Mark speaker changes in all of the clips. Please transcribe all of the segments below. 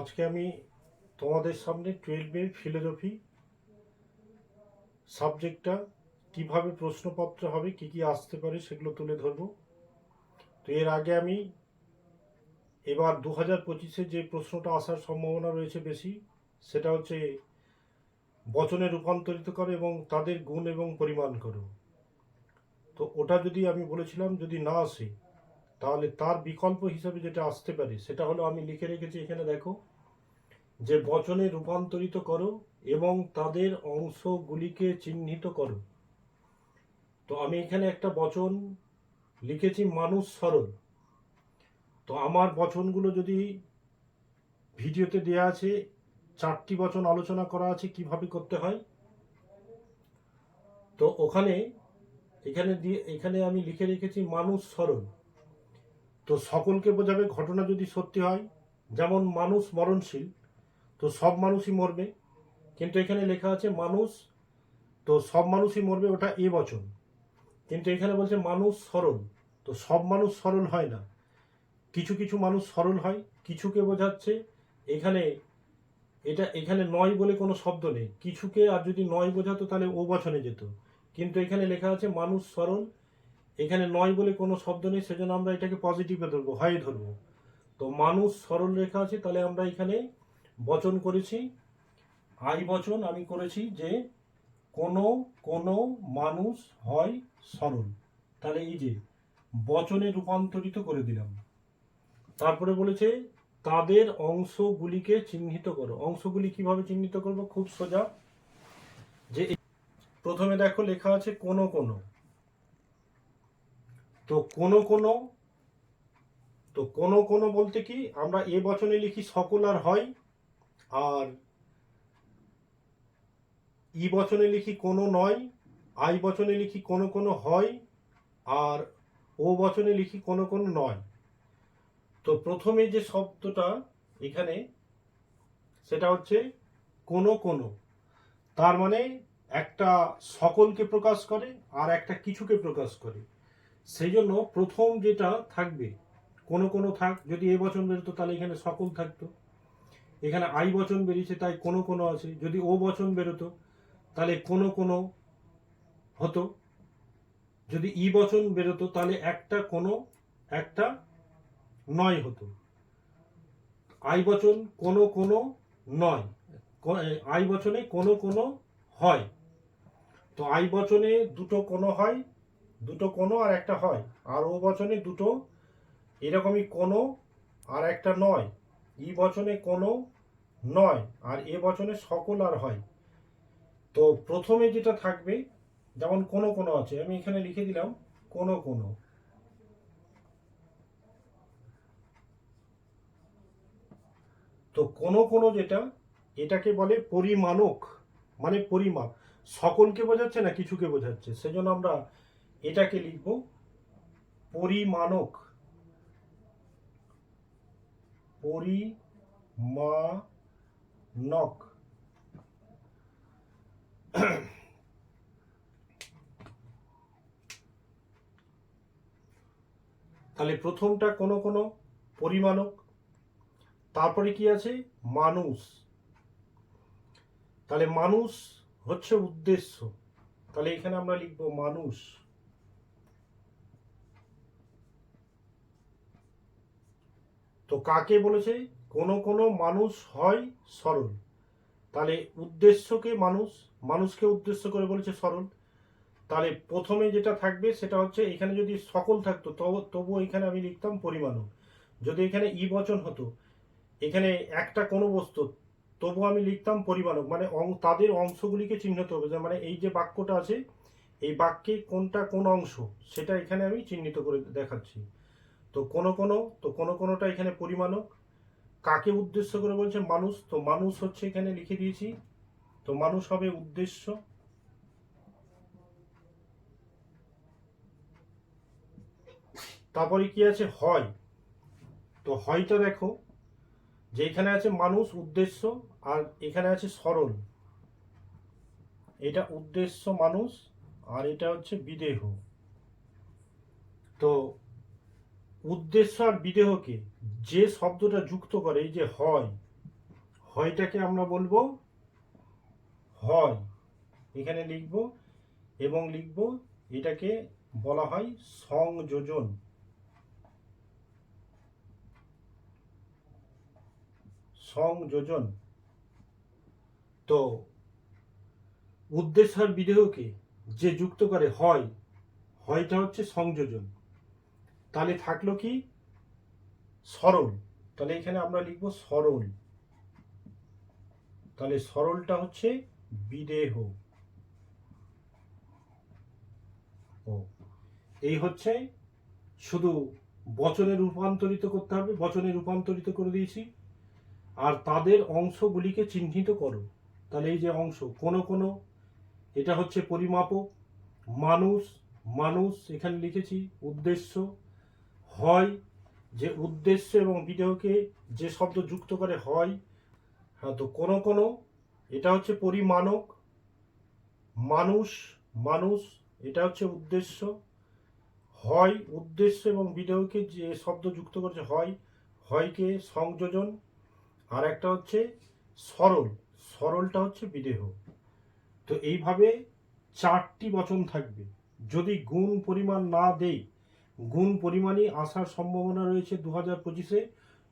Speaker 1: আজকে আমি তোমাদের সামনে টুয়েলভের ফিলোজফি সাবজেক্টটা কীভাবে প্রশ্নপত্র হবে, কি কি আসতে পারে সেগুলো তুলে ধরবো। তো এর আগে আমি এবার দু হাজার পঁচিশে যে প্রশ্নটা আসার সম্ভাবনা রয়েছে বেশি, সেটা হচ্ছে বচনে রূপান্তরিত করো এবং তাদের গুণ এবং পরিমাণ করো। তো ওটা যদি আমি বলেছিলাম যদি না আসে, তাহলে তার বিকল্প হিসাবে যেটা আসতে পারে, সেটা হলো আমি লিখে রেখেছি এখানে দেখো যে বচনে রূপান্তরিত করো এবং তাদের অংশগুলিকে চিহ্নিত করো। তো আমি এখানে একটা বচন লিখেছি, মানুষ সরল। তো আমার বচনগুলো যদি ভিডিওতে দেওয়া আছে, চারটি বচন আলোচনা করা আছে, কীভাবে করতে হয়? তো ওখানে, এখানে দিয়ে, এখানে আমি লিখে রেখেছি, মানুষ সরল। তো সকলকে বোঝাবে ঘটনা যদি সত্যি হয়, যেমন মানুষ মরণশীল তো সব মানুষই মরবে। কিন্তু এখানে লেখা আছে মানুষ, তো সব মানুষই মরবে ওটা এ বচন। কিন্তু এখানে বলছে মানুষ সরল, তো সব মানুষ সরল হয় না। কিছু কিছু মানুষ সরল হয়, কিছুকে বোঝাচ্ছে এখানে, এটা এখানে নয় বলে কোনো শব্দ নেই। কিছুকে আর যদি নয় বোঝাতো তাহলে ও বচনে যেত। কিন্তু এখানে লেখা আছে মানুষ সরল, এখানে নয় বলে কোনো শব্দ নেই, সেজন্য আমরা এটাকে পজিটিভে ধরবো হয় ধরবো। তো মানুষ সরল রেখা আছে, তাহলে আমরা এখানে বচন করেছি। আই বচন আমি করেছি যে কোনো কোনো মানুষ হয় সরল তাহলে এই যে বচনে রূপান্তরিত করে দিলাম। তারপরে বলেছে, তাদের অংশগুলিকে চিহ্নিত করো। অংশগুলি কীভাবে চিহ্নিত করব? খুব সোজা। যে প্রথমে দেখো লেখা আছে কোনো কোনো। তো কোনো কোনো, তো কোনো কোনো বলতে কি? আমরা এ বচনে লিখি সকল আর হয়। আর ই বচনে লিখি কোনো নয়, আই বচনে লিখি কোনো কোনো হয়, আর ও বচনে লিখি কোনো কোনো নয়। তো প্রথমে যে শব্দটা এখানে, সেটা হচ্ছে কোনো কোনো। তার মানে একটা সকলকে প্রকাশ করে আর একটা কিছুকে প্রকাশ করে। সেই জন্য প্রথম যেটা থাকবে, কোনো কোনো থাক, যদি এ বচন বেরোতো তাহলে এখানে সকল থাকতো। এখানে আই বচন বেরিয়েছে, তাই কোনো কোনো আছে। যদি ও বচন বেরোতো, তাহলে কোনো কোনো হতো। যদি ই বচন বেরোতো, তাহলে একটা কোনো, একটা নয় হতো। আই বচন কোনো কোনো নয়। আই বচনে কোনো কোনো হয়। তো আই বচনে দুটো কোনো হয়, দুটো কোনো আর একটা হয়। আর ও বচনে দুটো এরকমই কোনো আর একটা নয়। ই বচনে কোনো নয়, আর এ বচনে সকল আর হয়। তো প্রথমে যেটা থাকবে, যেমন কোনো কোনো আছে, আমি এখানে লিখে দিলাম কোনো কোনো। তো কোনো কোনো যেটা, এটাকে বলে পরিমাণক মানে পরিমাপ। সকলকে বোঝাচ্ছে না কিছুকে বোঝাচ্ছে? সেজন্য আমরা এটাকে লিখব পরিমাণক। পরিমাণক। তাহলে প্রথমটা কোনো কোনো, পরিমাণক। তারপরে কি আছে? মানুষ। তাহলে মানুষ হচ্ছে উদ্দেশ্য। তাহলে এখানে আমরা লিখব মানুষ। তো কাকে বলেছে? কোনো কোনো মানুষ হয় সরল। তাহলে উদ্দেশ্যকে মানুষ, মানুষকে উদ্দেশ্য করে বলেছে সরল। তাহলে প্রথমে যেটা থাকবে সেটা হচ্ছে এখানে যদি সকল থাকতো, তবু এখানে আমি লিখতাম পরিমাণক যদি এখানে ই বচন হতো, এখানে একটা কোনো বস্তু তবু আমি লিখতাম পরিমাণক মানে তাদের অংশগুলিকে চিহ্নিত হবে। মানে এই যে বাক্যটা আছে, এই বাক্যে কোনটা কোন অংশ, সেটা এখানে আমি চিহ্নিত করে দেখাচ্ছি। তো কোনো কোনো, তো কোনো কোনোটা এখানে পরিমাণক কাকে উদ্দেশ্য করে বলছে মানুষ। তো মানুষ হচ্ছে এখানে লিখে দিয়েছি। তো মানুষ হবে উদ্দেশ্য। তারপরে কি আছে? হয়। তো হয়টা দেখো যে এখানে আছে মানুষ, উদ্দেশ্য, আর এখানে আছে সরল। এটা উদ্দেশ্য মানুষ, আর এটা হচ্ছে বিদেহ। তো উদ্দেশ্য আর বিদেহকে যে শব্দটা যুক্ত করে, এই যে হয়, হয়টাকে আমরা বলব হয়। এখানে লিখব এবং লিখব, এটাকে বলা হয় সংযোজন। সংযোজন। তো উদ্দেশ্য আর বিদেহকে যে যুক্ত করে হয়, হয়টা হচ্ছে সংযোজন। তাহলে থাকল কি? সরল। তাহলে এখানে আমরা লিখব সরল। তাহলে সরলটা হচ্ছে বিদেহ। ও, এই হচ্ছে শুধু বচনে রূপান্তরিত করতে হবে, বচনে রূপান্তরিত করে দিয়েছি। আর তাদের অংশগুলিকে চিহ্নিত করো। তাহলে এই যে অংশ, কোন কোন, এটা হচ্ছে পরিমাপক, মানুষ মানুষ, এখানে লিখেছি, উদ্দেশ্য হয়, যে উদ্দেশ্য এবং বিদেহকে যে শব্দ যুক্ত করে হয় হ্যাঁ তো কোনো কোনো, এটা হচ্ছে পরিমাণক, মানুষ মানুষ, এটা হচ্ছে উদ্দেশ্য, হয়, উদ্দেশ্য এবং বিদেহকে যে শব্দ যুক্ত করছে হয়, হয়কে সংযোজন, আর একটা হচ্ছে সরল, সরলটা হচ্ছে বিদেহ তো এইভাবে চারটি বচন থাকবে। যদি গুণ পরিমাণ না দেই গুণ পরিমাণই আসার সম্ভাবনা রয়েছে দু হাজার পঁচিশে।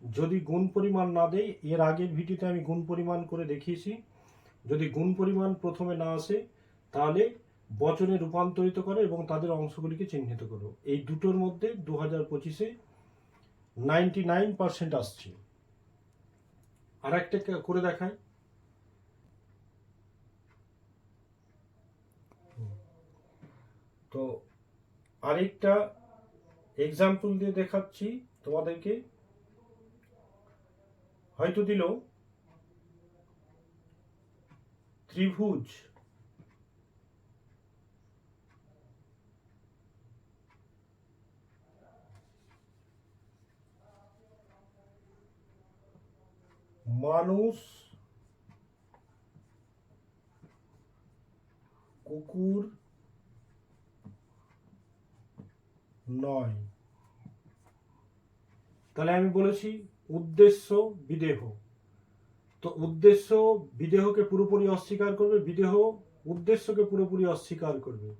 Speaker 1: যদি গুণ পরিমাণ না দেয় এর আগের ভিডিওতে আমি গুণ পরিমাণ করে দেখিয়েছি। যদি গুণ পরিমাণ প্রথমে না আসে, তাহলে বচনে রূপান্তরিত করো এবং তাদের অংশগুলিকে চিহ্নিত করো। এই দুটোর মধ্যে দু হাজার পঁচিশে নাইনটি নাইন পার্সেন্ট আসছে। আর একটা করে দেখায় তো আরেকটা এক্সাম্পল দিয়ে দেখাচ্ছি তোমাদেরকে। হয়তো দিল ত্রিভুজ। মানুষ কুকুর নয়। তাহলে আমি বলেছি উদ্দেশ্য বিদেহ। তো উদ্দেশ্য বিদেহকে পুরোপুরি অস্বীকার করবে, বিদেহ উদ্দেশ্যকে পুরোপুরি অস্বীকার করবে।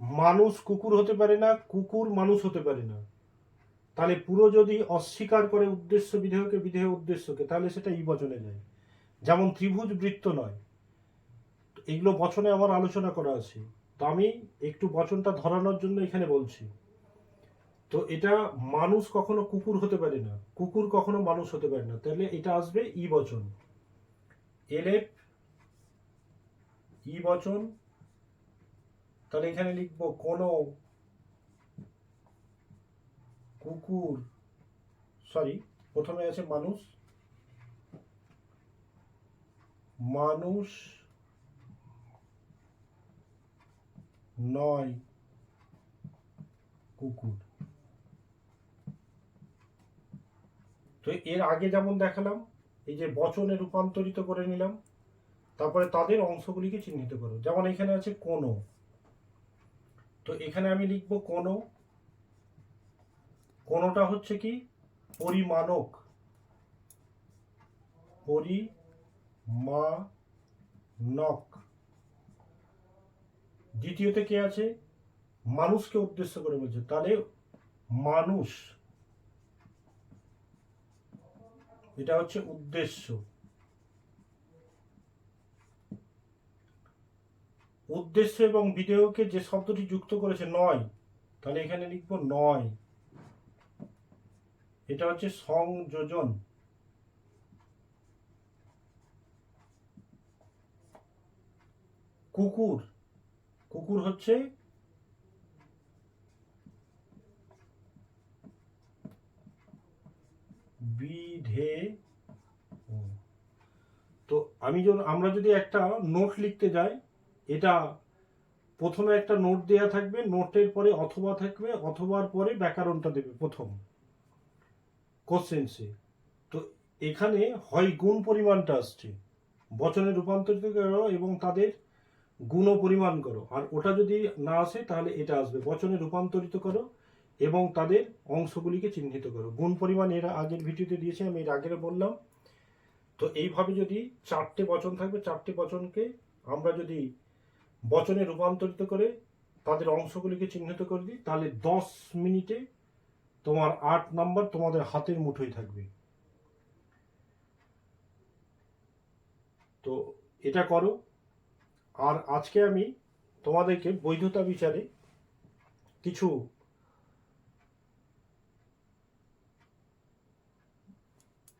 Speaker 1: মানুষ কুকুর হতে পারে না, কুকুর মানুষ হতে পারে না। তাহলে পুরো যদি অস্বীকার করে উদ্দেশ্য বিদেহকে, বিদেহ উদ্দেশ্যকে, তাহলে সেটা ই বচনে যায়। যেমন ত্রিভুজ বৃত্ত নয়। এগুলো বচনে আমার আলোচনা করা আছে। তো আমি একটু বচনটা ধরানোর জন্য এখানে বলছি। তো এটা মানুষ কখনো কুকুর হতে পারে না। কুকুর কখনো মানুষ হতে পারে না। তাহলে এটা আসবে ই বচন। এলেপ ই বচন। তাহলে এখানে লিখব কোনো কুকুর সরি প্রথমে আছে মানুষ। মানুষ নয় কুকুর। তো এর আগে যেমন দেখালাম, এই যে বচনে রূপান্তরিত করে নিলাম, তারপরে তাদের অংশগুলিকে চিহ্নিত করো। যেমন এখানে আছে কোনো তো এখানে আমি লিখব কোনো কোনোটা হচ্ছে কি? পরিমাণক। পরিমাণক। দ্বিতীয়তে কে আছে? মানুষকে উদ্দেশ্য করে বলছে। তাহলে মানুষ। এটা হচ্ছে উদ্দেশ্য। উদ্দেশ্য এবং বিদেহকে যে শব্দটি যুক্ত করেছে নয়, তাহলে এখানে লিখব নয়। এটা হচ্ছে সংযোজন। কুকুর। কুকুর হচ্ছে বিধে তো আমি যখন, আমরা যদি একটা নোট লিখতে যাই, এটা প্রথমে একটা নোট দেয়া থাকবে নোটের পরে অথবা থাকবে, অথবার পরে ব্যাকরণটা দেবে প্রথম। কোশ্চেন্সে তো এখানে হয় গুণ পরিমাণটা আসছে। বচনে রূপান্তরিত করো এবং তাদের গুণ পরিমাণ করো। আর ওটা যদি না আসে, তাহলে এটা আসবে। বচনে রূপান্তরিত করো এবং তাদের অংশগুলিকে চিহ্নিত করো। গুণ পরিমাণ এর আগের ভিডিওতে দিয়েছি, আমি এর আগের বললাম। তো এইভাবে যদি চারটে বচন থাকবে, চারটে বচনকে আমরা যদি বচনে রূপান্তরিত করে তাদের অংশগুলিকে চিহ্নিত করে দিই, তাহলে দশ মিনিটে তোমার আট নাম্বার তোমাদের হাতের মুঠোয় থাকবে। তো এটা করো। আর আজকে আমি তোমাদেরকে বৈধতা বিচারে কিছু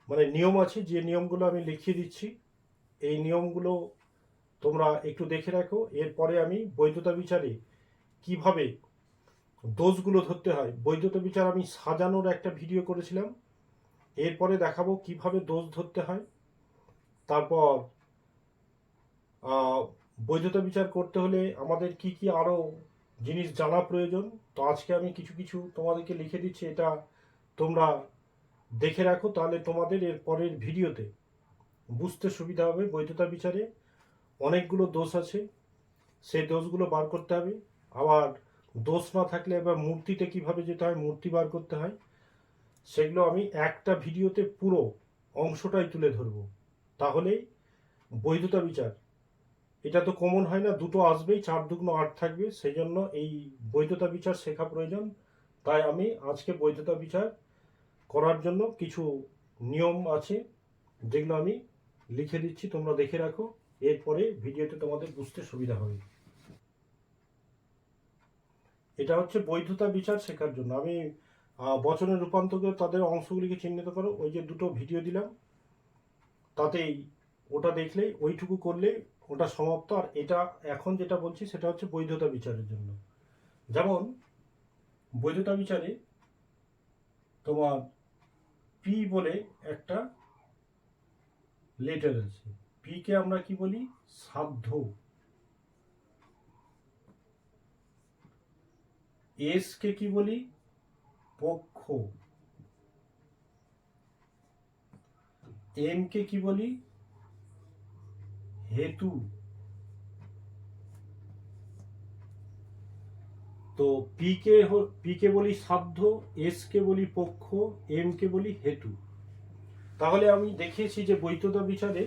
Speaker 1: মানে নিয়ম আছে, যে নিয়মগুলো আমি লিখিয়ে দিচ্ছি, এই নিয়মগুলো তোমরা একটু দেখে রাখো। এরপরে আমি বৈধতা বিচারে কীভাবে দোষগুলো ধরতে হয়, বৈধতা বিচার আমি সাজানোর একটা ভিডিও করেছিলাম। এরপরে দেখাবো কীভাবে দোষ ধরতে হয়। তারপর বৈধতা বিচার করতে হলে আমাদের কি কি আরও জিনিস জানা প্রয়োজন? তো আজকে আমি কিছু কিছু তোমাদেরকে লিখে দিচ্ছি, এটা তোমরা দেখে রাখো, তাহলে তোমাদের এর পরের ভিডিওতে বুঝতে সুবিধা হবে বৈধতা বিচারে। অনেকগুলো দোষ আছে, সেই দোষগুলো বার করতে হবে। আবার দোষ না থাকলে এবার মূর্তিতে কীভাবে যেতে হয়, মূর্তি বার করতে হয়, সেগুলো আমি একটা ভিডিওতে পুরো অংশটাই তুলে ধরবো। তাহলেই বৈধতা বিচার। এটা তো কমন হয় না, দুটো আসবেই, চার দুগুণ আট থাকবে, সেই জন্য এই বৈধতা বিচার শেখা প্রয়োজন। তাই আমি আজকে বৈধতা বিচার করার জন্য কিছু নিয়ম আছে, যেগুলো আমি লিখে দিচ্ছি, তোমরা দেখে রাখো। এরপরে ভিডিওতে তোমাদের বুঝতে সুবিধা হবে। এটা হচ্ছে বৈধতা বিচার শেখার জন্য। আমি বচনের রূপান্তর করে তাদের অংশগুলিকে চিহ্নিত করো। ওই যে দুটো ভিডিও দিলাম, তাতেই ওটা দেখলে, ওইটুকু করলে ওটা সমাপ্ত। আর এটা এখন যেটা বলছি, সেটা হচ্ছে বৈধতা বিচারের জন্য। যেমন, বৈধতা বিচারে তোমার পি বলে একটা লেটার আছে। পি কে আমরা কি বলি? সাধ্য। এস কে কি বলি? পক্ষ। এম কে কি বলি? হেতু। তো পি কে পি কে বলি সাধ্য এস কে বলি পক্ষ এম কে বলি হেতু। তাহলে আমি দেখিয়েছি যে বৈধতা বিচারে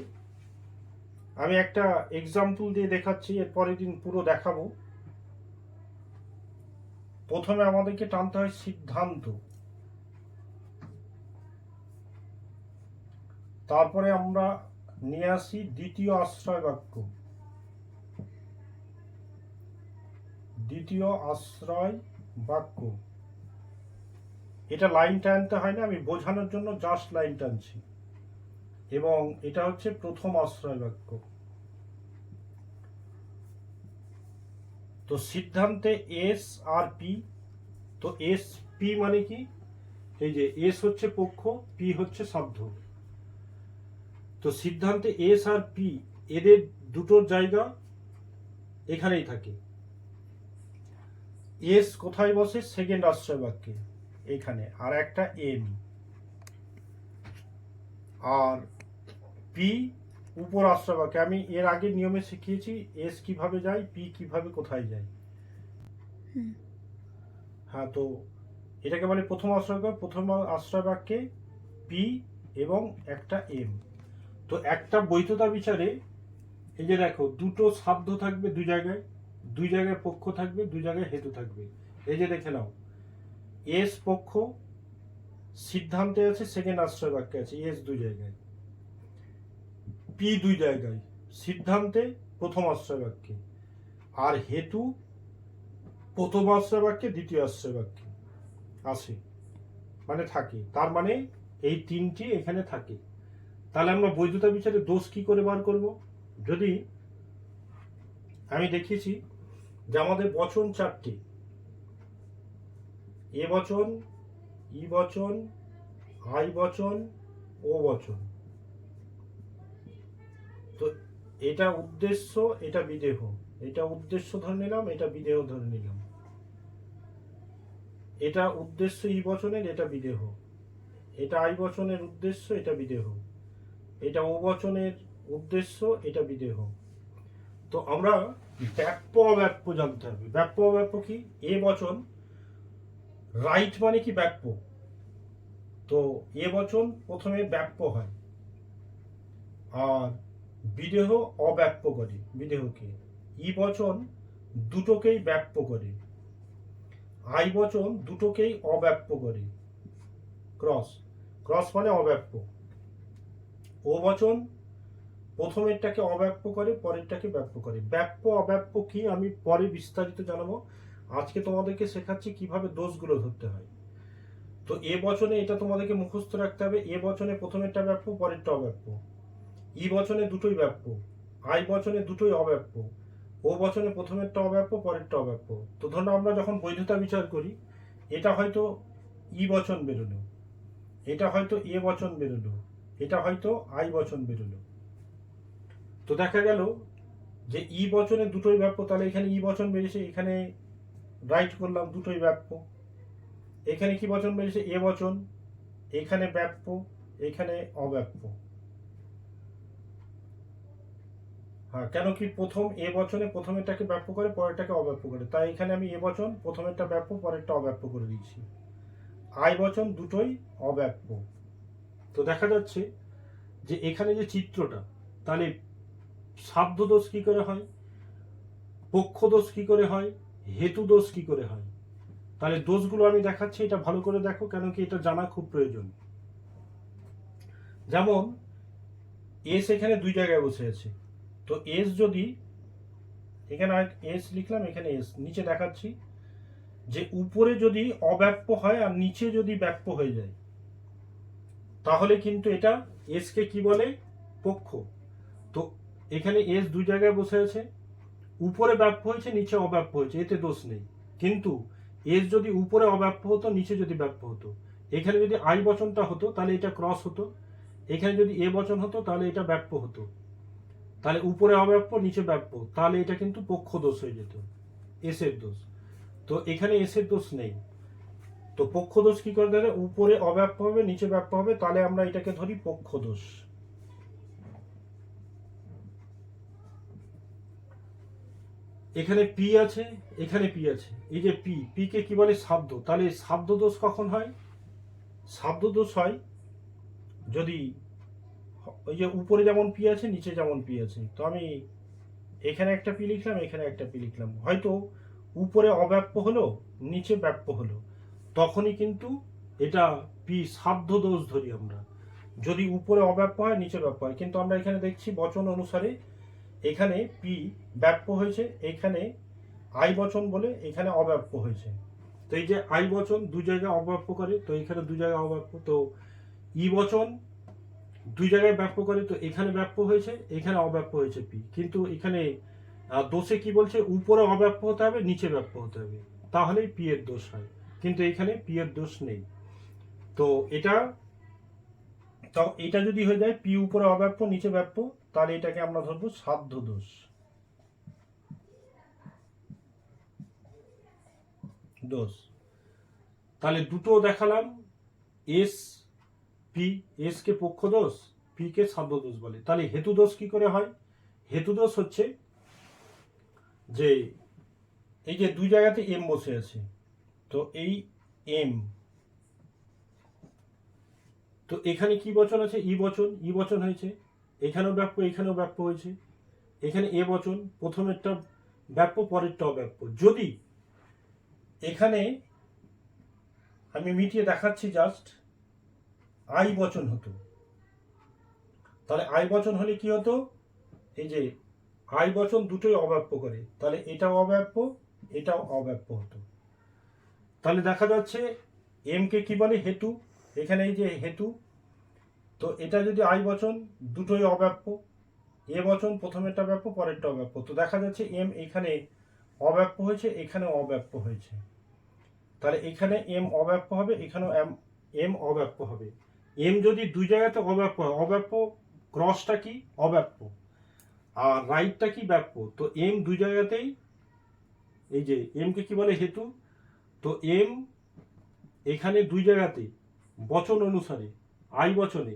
Speaker 1: আমি একটা এক্সাম্পল দিয়ে দেখাচ্ছি, এর পরের দিন পুরো দেখাবো। প্রথমে আমাদেরকে টানতে হয় সিদ্ধান্ত। তারপরে আমরা নিয়ে আসি দ্বিতীয় আশ্রয় বাক্য দ্বিতীয় আশ্রয় বাক্য। এটা লাইন টানতে হয় না, আমি বোঝানোর জন্য জাস্ট লাইন টানছি। এবং এটা হচ্ছে প্রথম আশ্রয় বাক্য। তো সিদ্ধান্তে এস আর পি, তো এস পি মানে কি? এই যে এস হচ্ছে পক্ষ, পি হচ্ছে শব্দ। তো সিদ্ধান্তে এস আর পি, এদের দুটোর জায়গা এখানেই থাকে। এস কোথায় বসে? সেকেন্ড আশ্রয় বাক্যে এখানে। আর একটা এম। আর পি উপর আশ্রয় বাক্যে আমি এর আগে নিয়মে শিখিয়েছি এস কীভাবে যায় পি কীভাবে কোথায় যায়। হ্যাঁ তো এটাকে বলে প্রথম আশ্রয় বাক্য প্রথম আশ্রয় বাক্যে পি এবং একটা এম। তো একটা বৈধতা বিচারে এই যে দেখো দুটো শব্দ থাকবে দুই জায়গায়। দুই জায়গায় পক্ষ থাকবে, দুই জায়গায় হেতু থাকবে। এই যে দেখে নাও, এস পক্ষ সিদ্ধান্তে আছে সেকেন্ড আশ্রয় বাক্যে আছে, এস দুই জায়গায়। পি দুই জায়গায়, সিদ্ধান্তে প্রথম আশ্রয় বাক্যে। আর হেতু প্রথম আশ্রয় বাক্যে, দ্বিতীয় আশ্রয় বাক্যে আসে মানে থাকে। তার মানে এই তিনটি এখানে থাকে। তাহলে আমরা বৈধতা বিচারে দোষ কি করে বার করব? যদি আমি দেখিয়েছি যে আমাদের বচন চারটি। এ বচন, ই বচন, আই বচন, ও বচন। তো এটা উদ্দেশ্য, এটা বিদেহ। এটা উদ্দেশ্য ধরে নিলাম, এটা বিদেহ ধরে নিলাম। এটা উদ্দেশ্য ই বচনের, এটা বিদেহ। এটা আই বচনের উদ্দেশ্য, এটা বিদেহ। এটা ও বচনের উদ্দেশ্য, এটা বিদেহ। তো আমরা ব্যাপ্য অব্যাপ্য জানতে হবে। ব্যাপ্য অব্যাপ্য কি? এ বচন রাইট মানে কি ব্যাপ্য? তো এ বচন প্রথমে ব্যাপ্য হয়। আর বিদেহ অব্যাপ্য করে। বিদেহকে। ই বচন দুটোকেই ব্যাপ্য করে। আই বচন দুটোকেই অব্যাপ্য করে। ক্রস। ক্রস মানে অব্যাপ্য। ও বচন প্রথমেরটাকে অব্যাপ্য করে, পরেরটাকে ব্যাপ্য করে। ব্যাপ্য, অব্যাপ্য কি আমি পরে বিস্তারিত জানাব। আজকে তোমাদেরকে শেখাচ্ছি কীভাবে দোষগুলো ধরতে হয়। তো এ বচনে এটা তোমাদেরকে মুখস্থ রাখতে হবে। এ বচনে প্রথমেরটা ব্যাপ্য, পরেরটা অব্যাপ্য। ই বচনে দুটোই ব্যাপ্য। আই বচনে দুটোই অব্যাপ্য। ও বচনে প্রথমেরটা অব্যাপ্য, পরেরটা অব্যাপ্য। তো ধরুন আমরা যখন বৈধতা বিচার করি, এটা হয়তো ই বচন বেরোলো। এটা হয়তো এ বচন বেরোলো। এটা হয়তো আই বচন বেরোলো। তো দেখা গেল যে ই বচনে দুটোই ব্যাপ্য, তাহলে এখানে ই বচন বেরিয়েছে এখানে রাইট করলাম, দুটোই ব্যাপ্য। এখানে কি বচন বেরিয়েছে এ বচন, এখানে ব্যাপ্য, এখানে অব্যাপ্য। হ্যাঁ কেন কি প্রথম এ বচনে প্রথমেরটাকে ব্যাপ্য করে, পরেরটাকে অব্যাপ্য করে? তাই এখানে আমি এ বচন, প্রথমেরটা ব্যাপ্য, পরেরটা অব্যাপ্য করে দিয়েছি। আই বচন দুটোই অব্যাপ্য। তো দেখা যাচ্ছে যে এখানে যে চিত্রটা, তাহলে শাব্দ দোষ কি করে হয়? পক্ষ দোষ কি করে হয়? হেতু দোষ কি করে হয়? তাহলে দোষগুলো আমি দেখাচ্ছি, এটা ভালো করে দেখো কেন কি এটা জানা খুব প্রয়োজন। যেমন এস এখানে দুই জায়গায় বসে আছে। তো এস যদি, এখানে এস লিখলাম, এখানে এস নিচে দেখাচ্ছি, যে উপরে যদি অব্যাপ্য হয় আর নিচে যদি ব্যাপ্য হয়ে যায়, তাহলে কিন্তু এটা এসকে কি বলে? পক্ষ। তো এখানে এস দুই জায়গায় বসে আছে। উপরে ব্যাপ্য হয়েছে, নিচে অব্যাপ্য হয়েছে, এতে দোষ নেই। কিন্তু এস যদি উপরে অব্যাপ্য হতো, নিচে যদি ব্যাপ্য হতো। এখানে যদি আই বচনটা হতো, তাহলে এটা ক্রস হতো। এখানে যদি এ বচন হতো, তাহলে এটা ব্যাপ্য হতো। তাহলে উপরে অব্যাপ্য নিচে ব্যাপ্য তাহলে এটা কিন্তু পক্ষ দোষ হয়ে যেত। এসের দোষ। তো এখানে এসের দোষ নেই। তো পক্ষ দোষ কি করে দেবে? উপরে অব্যাপ্য হবে, নিচে ব্যাপ্য হবে, তাহলে আমরা এটাকে ধরি পক্ষ দোষ। এখানে পি আছে, এখানে পি আছে। এই যে পি পি কে কি বলে? শব্দ। তাহলে শব্দ দোষ কখন হয়? শব্দ দোষ হয় যদি ওই যে উপরে যেমন পি আছে, নিচে যেমন পি আছে। তো আমি এখানে একটা পি লিখলাম, এখানে একটা পি লিখলাম। হয়তো উপরে অব্যাপ্য হলো, নিচে ব্যাপ্য হলো। তখনই কিন্তু এটা পি সাধ্য দোষ ধরি আমরা। যদি উপরে অব্যাপ্য হয়, নিচে ব্যাপ্য হয়। কিন্তু আমরা এখানে দেখছি বচন অনুসারে এখানে পি ব্যাপ্য হয়েছে, এখানে আই বচন বলে এখানে অব্যাপ্য হয়েছে। তো এই যে আই বচন দু জায়গায় অব্যাপ্য করে, তো এখানে দু জায়গায় অব্যাপ্য তো ই বচন দুই জায়গায় ব্যাপ্য করে, তো এখানে ব্যাপ্য হয়েছে, এখানে অব্যাপ্য হয়েছে পি কিন্তু এখানে দোষে কি বলছে? উপরে অব্যাপ্য হতে হবে, নিচে ব্যাপ্য হতে হবে। তাহলেই পি এর দোষ হয়। কিন্তু এখানে পি এর দোষ নেই। তো এটা তো এটা যদি হয়ে যায় পি উপরে অব্যাপ্য নিচে ব্যাপ্য তাহলে এটাকে আমরা ধরবো সাধ্য দোষ। দোষ। তাহলে দুটো দেখালাম এস পি এস কে পক্ষ দোষ পি কে সাধ্য দোষ বলে। তাহলে হেতু দোষ কি করে হয়? হেতু দোষ হচ্ছে যে, এই যে দুই জায়গাতে এম বসে আছে, তো এই এম তো এখানে কি বচন আছে? ই বচন ই বচন হয়েছে। এখানেও ব্যাপ্য এখানেও ব্যাপ্য হয়েছে। এখানে এ বচন, প্রথমেরটা ব্যাপ্য পরেরটা অব্যাপ্য যদি এখানে আমি মিটিয়ে দেখাচ্ছি জাস্ট আই বচন হতো। তাহলে আই বচন হলে কি হতো? এই যে আই বচন দুটোই অব্যাপ্য করে। তাহলে এটাও অব্যাপ্য এটাও অব্যাপ্য হতো। তাহলে দেখা যাচ্ছে, এম কে কি বলে? হেতু। এখানে এই যে হেতু, তো এটা যদি আই বচন, দুটোই অব্যাপ্য। এ বচন প্রথমেরটা ব্যাপ্য, পরেরটা অব্যাপ্য। তো দেখা যাচ্ছে এম এখানে অব্যাপ্য হয়েছে এখানে অব্যাপ্য হয়েছে। তাহলে এখানে এম অব্যাপ্য হবে, এখানেও এম এম অব্যাপ্য হবে। এম যদি দুই জায়গাতে অব্যাপ্য হয়, অব্যাপ্য ক্রসটা কি? অব্যাপ্য। আর রাইটটা কি? ব্যাপ্য। তো এম দুই জায়গাতেই, এই যে এমকে কি বলে? হেতু। তো এম এখানে দুই জায়গাতে বচন অনুসারে, আই বচনে,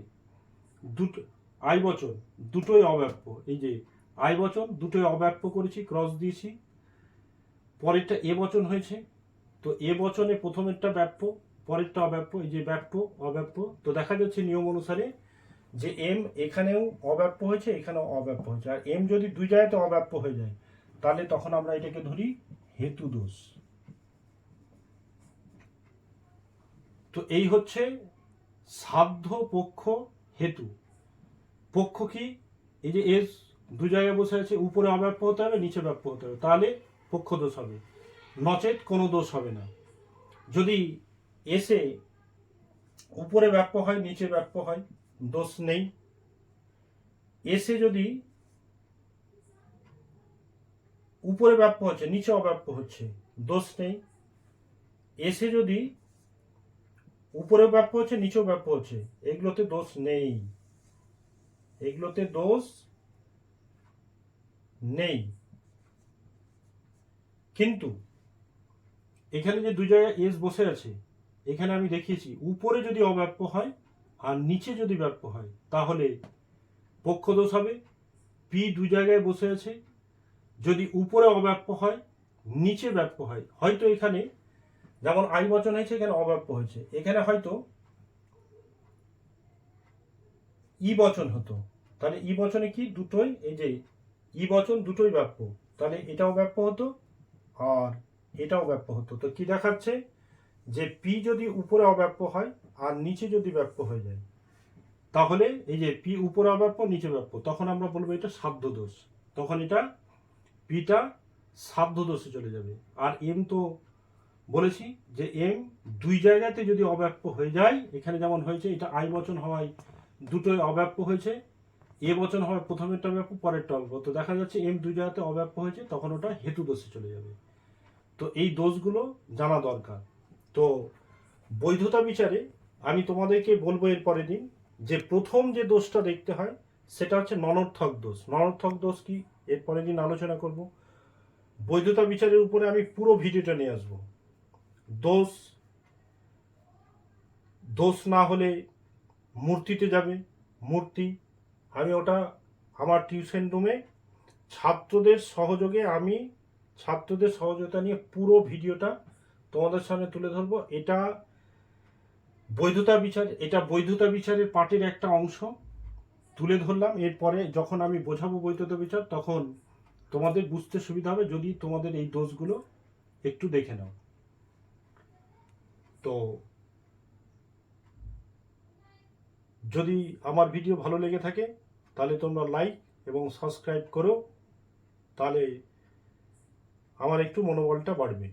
Speaker 1: দুটো, আই বচন, দুটোই অব্যাপ্য। এই যে আই বচন, দুটোই অব্যাপ্য করেছি, ক্রস দিয়েছি। পরেরটা এ বচন হয়েছে, তো এ বচনে প্রথমেরটা ব্যাপ্য, পরেরটা অব্যাপ্য, এই যে ব্যাপ্য, অব্যাপ্য। তো দেখা যাচ্ছে নিয়ম অনুসারে যে এম এখানেও অব্যাপ্য হয়েছে, এখানেও অব্যাপ্য হয়েছে। আর এম যদি দুই জায়গাতে অব্যাপ্য হয়ে যায়, তাহলে তখন আমরা এটাকে ধরি হেতু দোষ তো এই হচ্ছে সাধ্য পক্ষ হেতু। পক্ষ কি? এই যে এস দু জায়গায় বসে আছে, উপরে অব্যাপ্য হতে হবে, নিচে ব্যাপ্য হতে হবে। তাহলে পক্ষ দোষ হবে। নচেত কোনো দোষ হবে না। যদি এসে উপরে ব্যাপ্য হয়, নিচে ব্যাপ্য হয়, দোষ নেই। এসে যদি উপরে ব্যাপ্য হচ্ছে নিচে অব্যাপ্য হচ্ছে, দোষ নেই। এসে যদি উপরে ব্যাপ্য হচ্ছে, নিচেও ব্যাপ্য হচ্ছে। এগুলোতে দোষ নেই। এগুলোতে দোষ নেই। কিন্তু এখানে যে দুই জায়গায় এস বসে আছে, এখানে আমি দেখিয়েছি, উপরে যদি অব্যাপ্য হয় আর নিচে যদি ব্যাপ্য হয়, তাহলে পক্ষ দোষ হবে। পি দুই জায়গায় বসে আছে। যদি উপরে অব্যাপ্য হয়, নিচে ব্যাপ্য হয়, হয়তো এখানে যেমন আই বচন হয়েছে, এখানে অব্যাপ্য হয়েছে। এখানে হয়তো ই বচন হতো। তাহলে ই বচনে কি? দুটোই, এই যে ই বচন দুটোই ব্যাপ্য। তাহলে এটাও ব্যাপ্য হতো আর এটাও ব্যাপ্য হতো। তো কি দেখাচ্ছে? যে পি যদি উপরে অব্যাপ্য হয় আর নিচে যদি ব্যাপ্য হয়ে যায়, তাহলে এই যে পি উপরে অব্যাপ্য, নিচে ব্যাপ্য, তখন আমরা বলব এটা সাধ্য দোষ তখন এটা পিটা সাধ্য দোষে চলে যাবে। আর এম তো বলেছি যে এম দুই জায়গাতে যদি অব্যাপ্য হয়ে যায়, এখানে যেমন হয়েছে, এটা আই বচন হওয়ায় দুটোই অব্যাপ্য হয়েছে। এ বচন হওয়ায় প্রথমেরটা অব্যাপ্য পরেরটা অব্যাপ্য তো দেখা যাচ্ছে এম দুই জায়গাতে অব্যাপ্য হয়েছে, তখন ওটা হেতু দোষে চলে যাবে। তো এই দোষগুলো জানা দরকার। তো বৈধতা বিচারে আমি তোমাদেরকে বলব এর পরের দিন যে প্রথম যে দোষটা দেখতে হয়, সেটা হচ্ছে ননর্থক দোষ। ননর্থক দোষ কি? এর পরের দিন আলোচনা করব। বৈধতা বিচারের উপরে আমি পুরো ভিডিওটা নিয়ে আসব। দোষ দোষ না হলে মূর্তিতে যাবে। মূর্তি, আমি ওটা আমার টিউশন রুমে ছাত্রদের সহযোগে আমি ছাত্রদের সহযোগিতা নিয়ে পুরো ভিডিওটা তোমাদের সামনে তুলে ধরবো। এটা বৈধতা বিচার, এটা বৈধতা বিচারের পার্টির একটা অংশ। তুলে ধরলাম, এরপরে যখন আমি বোঝাবো বৈধতা বিচার, তখন তোমাদের বুঝতে সুবিধা হবে। যদি তোমাদের এই দোষগুলো একটু দেখে নাও। তো যদি আমার ভিডিও ভালো লেগে থাকে, তাহলে তোমরা লাইক এবং সাবস্ক্রাইব করো, তাহলে আমার একটু মনোবলটা বাড়বে।